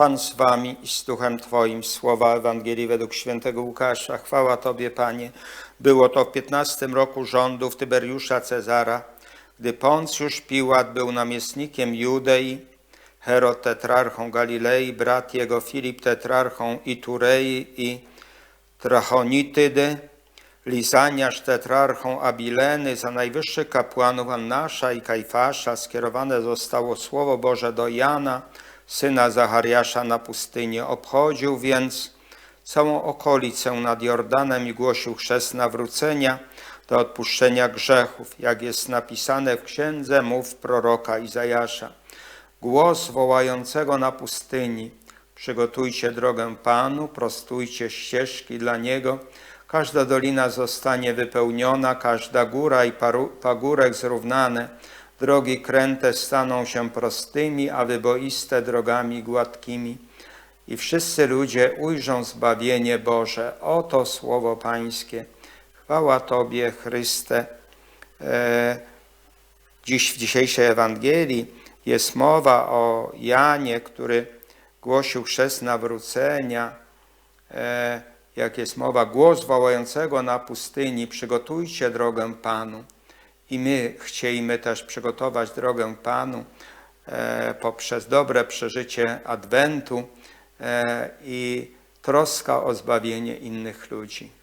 Pan z wami i z duchem Twoim. Słowa Ewangelii według świętego Łukasza. Chwała Tobie, Panie. Było to w 15 roku rządów Tyberiusza Cezara, gdy Poncjusz Piłat był namiestnikiem Judei, Herod tetrarchą Galilei, brat jego Filip tetrarchą Iturei i Trachonitydy, Lizaniasz tetrarchą Abileny, za najwyższych kapłanów Annasza i Kajfasza skierowane zostało Słowo Boże do Jana, syna Zachariasza na pustyni. Obchodził więc całą okolicę nad Jordanem i głosił chrzest nawrócenia do odpuszczenia grzechów, jak jest napisane w księdze mów proroka Izajasza. Głos wołającego na pustyni, przygotujcie drogę Panu, prostujcie ścieżki dla Niego, każda dolina zostanie wypełniona, każda góra i pagórek zrównane, drogi kręte staną się prostymi, a wyboiste drogami gładkimi. I wszyscy ludzie ujrzą zbawienie Boże. Oto słowo Pańskie. Chwała Tobie, Chryste. E, Dziś w dzisiejszej Ewangelii jest mowa o Janie, który głosił chrzest nawrócenia. E, Jak jest mowa, głos wołającego na pustyni, przygotujcie drogę Panu. I my chcieliśmy też przygotować drogę Panu e, poprzez dobre przeżycie Adwentu e, i troska o zbawienie innych ludzi.